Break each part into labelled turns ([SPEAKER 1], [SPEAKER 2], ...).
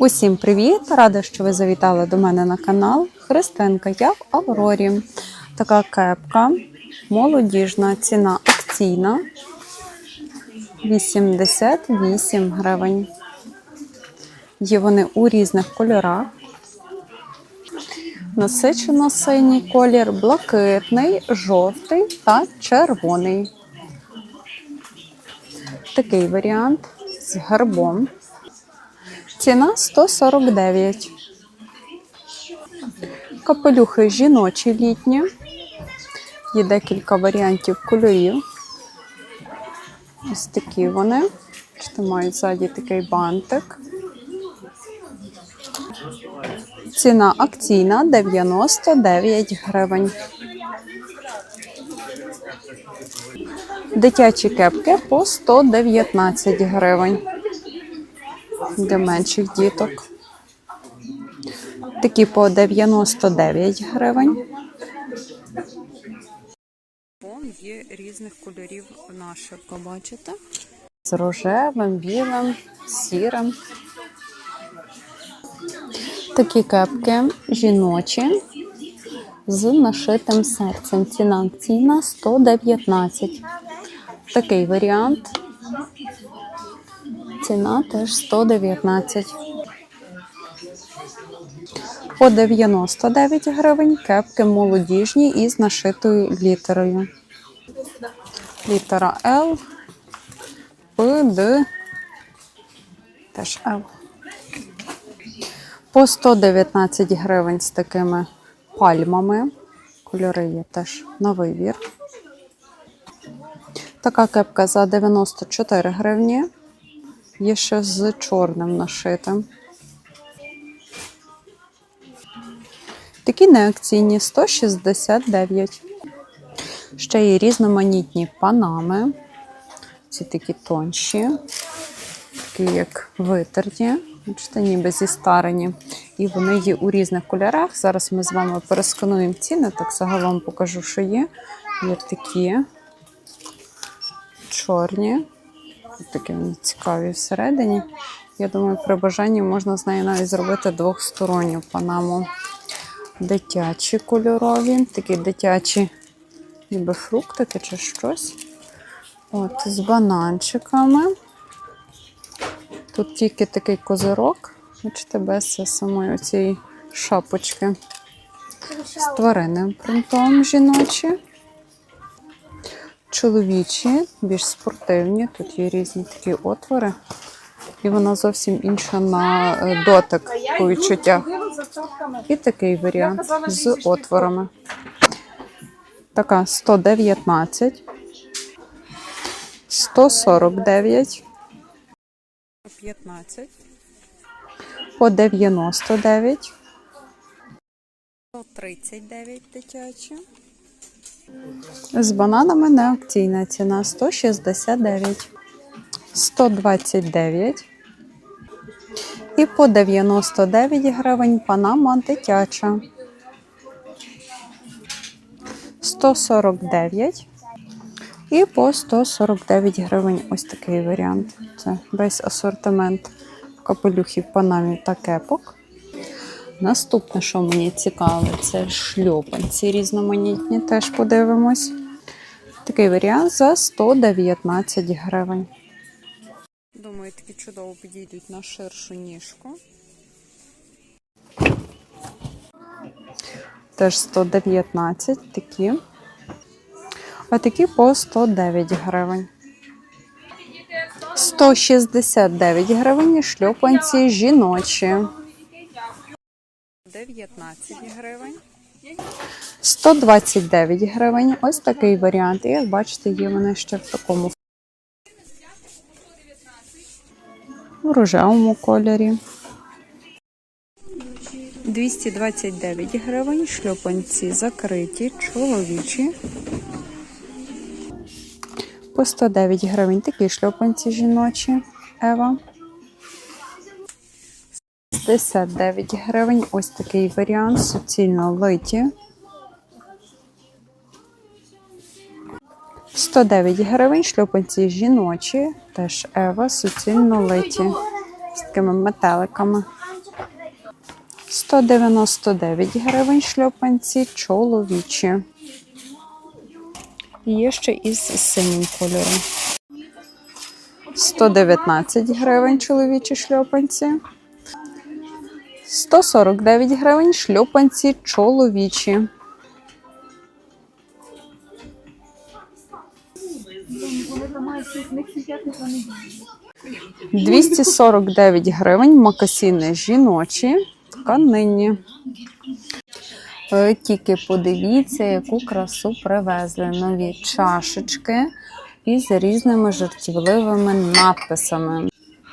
[SPEAKER 1] Усім привіт! Рада, що ви завітали до мене на канал. Христинка, я в Аврорі. Така кепка молодіжна, ціна акційна 88 гривень. Є вони у різних кольорах. Насичено синій колір, блакитний, жовтий та червоний. Такий варіант з гербом. Ціна 149. Капелюхи жіночі літні. Є декілька варіантів кольорів. Ось такі вони. Бачите, мають ззаді такий бантик. Ціна акційна 99 гривень. Дитячі кепки по 119 гривень для менших діток. Такі по 99 гривень. Є різних кольорів нашивка, бачите? З рожевим, білим, сірим. Такі кепки жіночі з нашитим серцем. Ціна акційна 119. Такий варіант. Ціна теж 119. По 99 гривень кепки молодіжні із нашитою літерою. Літера Л, П, Д, теж Л. По 119 гривень з такими пальмами. Кольори є теж на вибір. Така кепка за 94 гривні. Є ще з чорним нашитим. Такі неакційні 169. Ще є різноманітні панами. Ці такі тонші, такі як витерті, бачите, ніби зістарені. І вони є у різних кольорах. Зараз ми з вами перескануємо ціни, так загалом покажу, що є. Є такі чорні. Такі вони цікаві всередині. Я думаю, при бажанні можна з нею навіть зробити двохсторонню панаму. Дитячі кольорові, такі дитячі, ніби фруктики чи щось. От, з бананчиками. Тут тільки такий козирок, бачите, без самої цієї шапочки. З тваринним принтом жіночі. Чоловічі, більш спортивні. Тут є різні такі отвори. І вона зовсім інша на е, дотик по відчуттях. І такий варіант з отворами. Така 119, 149, 15, по 99, 139 дитячі. З бананами не акційна ціна 169, 129 і по 99 гривень панама дитяча. 149 і по 149 гривень ось такий варіант. Це весь асортимент капелюхів, панамів та кепок. Наступне, що мені цікаве, це шльопанці різноманітні, теж подивимось. Такий варіант за 119 гривень. Думаю, такі чудово підійдуть на ширшу ніжку. Теж 119 такі. А такі по 109 гривень. 169 гривень шльопанці жіночі. 19 гривень. 129 гривень. Ось такий варіант. І як бачите, є вони ще в такому в рожевому кольорі. 229 гривень. Шльопанці закриті, чоловічі. По 109 гривень такі шльопанці жіночі. Ева. 69 гривень. Ось такий варіант. Суцільно литі. 109 гривень. Шльопанці жіночі. Теж Ева. Суцільно литі. З такими метеликами. 199 гривень шльопанці чоловічі. Є ще із синім кольором. 119 гривень чоловічі шльопанці. 149 гривень шльопанці чоловічі.
[SPEAKER 2] Сидять, вони
[SPEAKER 1] 249 гривень макасіни жіночі тканині. Тільки подивіться, яку красу привезли. Нові чашечки із різними жартівливими надписами.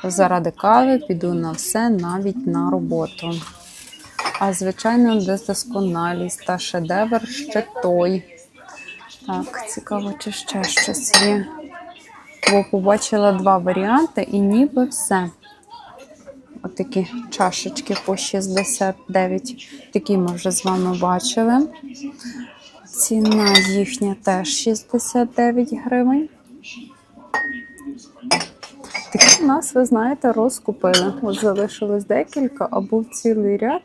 [SPEAKER 1] Заради кави піду на все, навіть на роботу. А звичайно, досконалість та шедевр ще той. Так, цікаво, чи ще щось є. Бо побачила два варіанти і ніби все. Отакі чашечки по 69. Такі ми вже з вами бачили. Ціна їхня теж 69 гривень. В нас, ви знаєте, розкупили. От залишилось декілька, а був цілий ряд.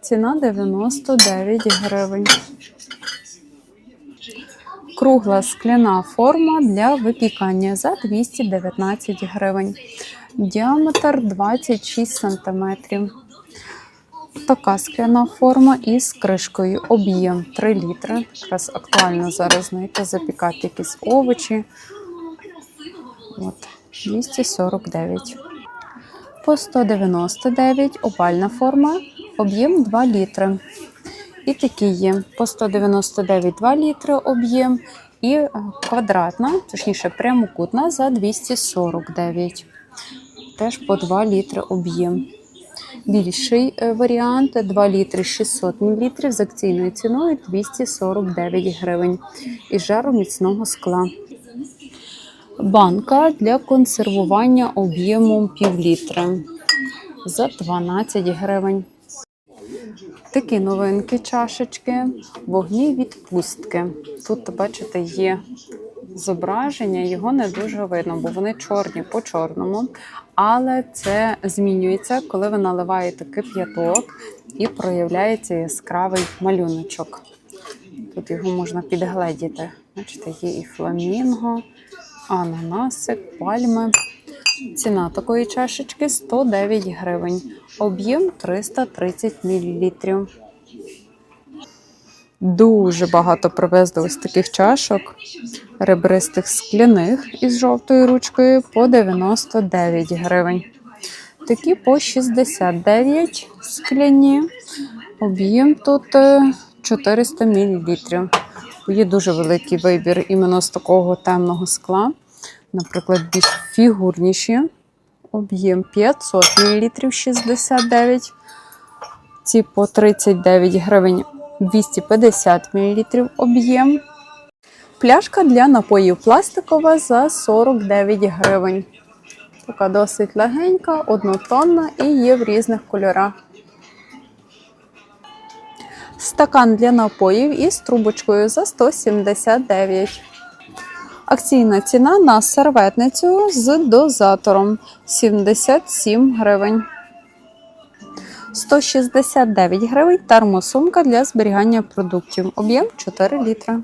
[SPEAKER 1] Ціна 99 гривень. Кругла скляна форма для випікання за 219 гривень. Діаметр 26 см. Така скляна форма із кришкою. Об'єм 3 літри. Якраз актуально зараз знаєте, запікати якісь овочі. От, 249. По 199 овальна форма, об'єм 2 літри. І такі є по 199 2 літри об'єм і е, квадратна, точніше прямокутна за 249. Теж по 2 літри об'єм. Більший е, варіант 2 літри 600 мл з акційною ціною 249 гривень із жару міцного скла. Банка для консервування об'ємом пів літра за 12 гривень. Такі новинки чашечки, вогні відпустки. Тут, бачите, є зображення, його не дуже видно, бо вони чорні по чорному. Але це змінюється, коли ви наливаєте кип'яток і проявляється яскравий малюночок. Тут його можна підгледіти. Бачите, є і фламінго, ананасик, пальми. Ціна такої чашечки 109 гривень. Об'єм 330 мл. Дуже багато привезли ось таких чашок, ребристих скляних із жовтою ручкою по 99 гривень. Такі по 69 скляні. Об'єм тут е, 400 мл. Є дуже великий вибір іменно з такого темного скла. Наприклад, більш фігурніші. Об'єм 500 мл 69. Ці по 39 гривень 250 мл об'єм. Пляшка для напоїв пластикова за 49 гривень. Така досить легенька, однотонна і є в різних кольорах. Стакан для напоїв із трубочкою за 179. Акційна ціна на серветницю з дозатором 77 гривень. 169 гривень термосумка для зберігання продуктів. Об'єм 4 літри.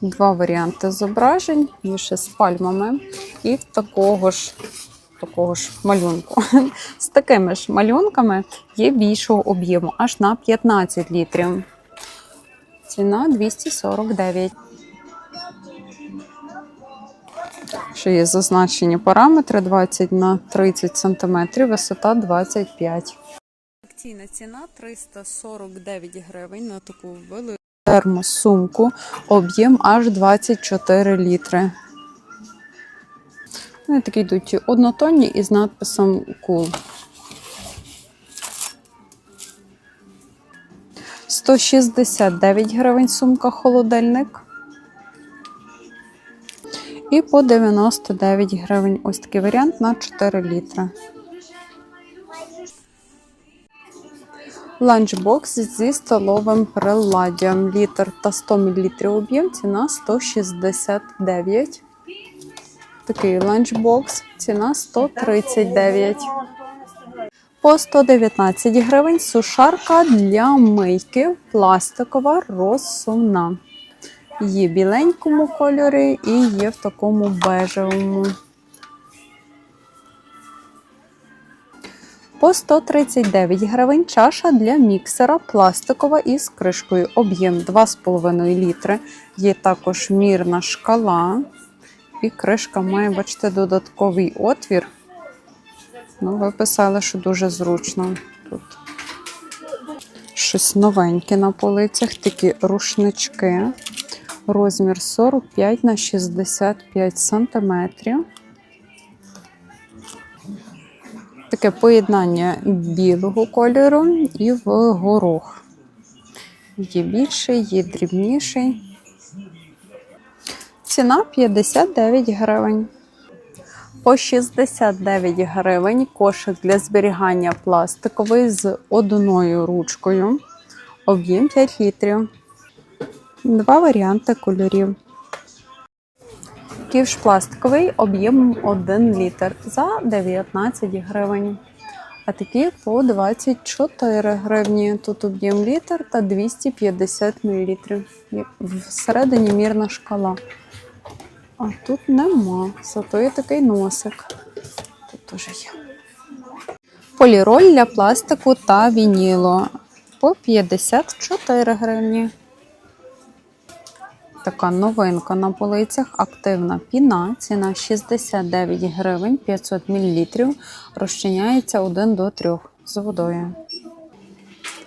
[SPEAKER 1] Два варіанти зображень, ще з пальмами і такого ж, такого ж малюнку. З такими ж малюнками є більшого об'єму, аж на 15 літрів. Ціна 249. Ще є зазначені параметри 20 на 30 см, висота 25 Акційна ціна 349 гривень на таку велику термосумку, об'єм аж 24 літри. Вони такі йдуть однотонні із надписом Cool. 169 гривень сумка холодильник. І по 99 гривень ось такий варіант на 4 літри. Ланчбокс зі столовим приладдям. Літр та 100 мл об'єм. Ціна 169. Такий ланчбокс. Ціна 139. По 119 гривень сушарка для мийки пластикова розсувна. Є біленькому кольорі і є в такому бежевому. По 139 гривень чаша для міксера пластикова із кришкою. Об'єм 2,5 літри. Є також мірна шкала. І кришка має, бачите, додатковий отвір. Ну, ви писали, що дуже зручно тут. Щось новеньке на полицях, такі рушнички. Розмір 45 на 65 сантиметрів. Таке поєднання білого кольору і в горох. Є більший, є дрібніший. Ціна 59 гривень. По 69 гривень кошик для зберігання пластиковий з одною ручкою. Об'єм 5 літрів. Два варіанти кольорів. Ківш пластиковий об'ємом 1 літр за 19 гривень. А такі по 24 гривні. Тут об'єм літр та 250 мл. Всередині мірна шкала. А тут нема. Зато є такий носик. Тут теж є. Поліроль для пластику та вінілу по 54 гривні. Така новинка на полицях. Активна піна. Ціна 69 гривень 500 мл. Розчиняється 1 до 3 з водою.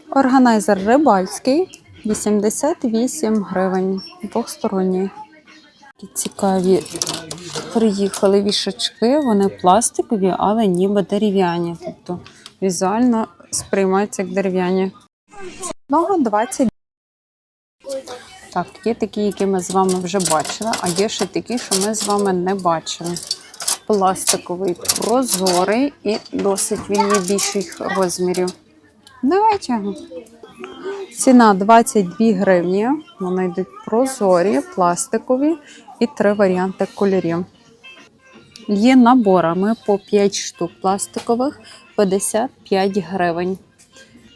[SPEAKER 1] Органайзер рибальський 88 гривень. Двохсторонній. Такі цікаві приїхали вішачки, вони пластикові, але ніби дерев'яні. Тобто візуально сприймаються як дерев'яні. Одного 20. Так, є такі, які ми з вами вже бачили, а є ще такі, що ми з вами не бачили. Пластиковий прозорий і досить він є більших розмірів. Давайте. Ціна 22 гривні. Вони йдуть прозорі, пластикові і три варіанти кольорів. Є наборами по 5 штук пластикових 55 гривень.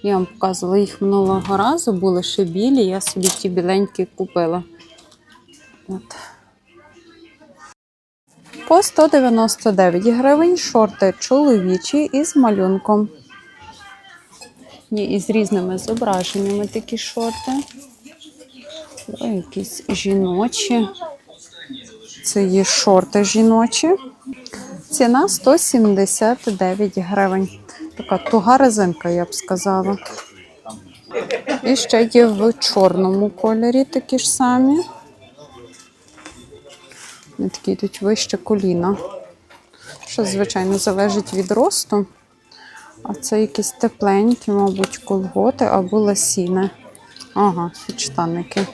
[SPEAKER 1] Я вам показувала їх минулого разу, були ще білі, я собі ті біленькі купила. От. По 199 гривень шорти чоловічі із малюнком. Є із різними зображеннями такі шорти. О, якісь жіночі. Це є шорти жіночі. Ціна 179 гривень. Така туга резинка, я б сказала. І ще є в чорному кольорі такі ж самі. Вони такі йдуть вище коліна. Що, звичайно, залежить від росту. А це якісь тепленькі, мабуть, колготи або ласіни. Ага, підштанники.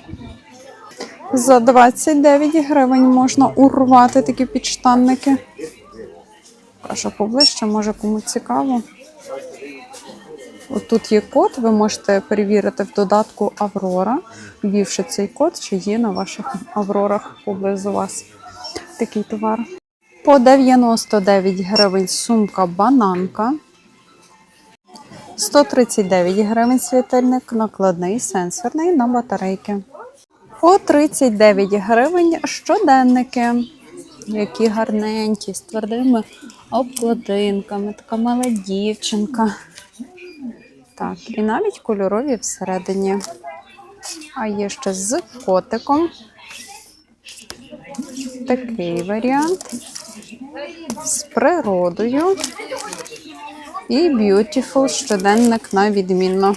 [SPEAKER 1] За 29 гривень можна урвати такі підштанники. Кажу поближче, може кому цікаво. Отут є код, ви можете перевірити в додатку Аврора, ввівши цей код, чи є на ваших Аврорах поблизу вас такий товар. По 99 гривень сумка бананка. 139 гривень світильник, накладний, сенсорний на батарейки. По 39 гривень щоденники, які гарненькі, з твердими обкладинками, така мала дівчинка. Так, і навіть кольорові всередині. А є ще з котиком. Такий варіант. З природою. І Beautiful щоденник на відмінно.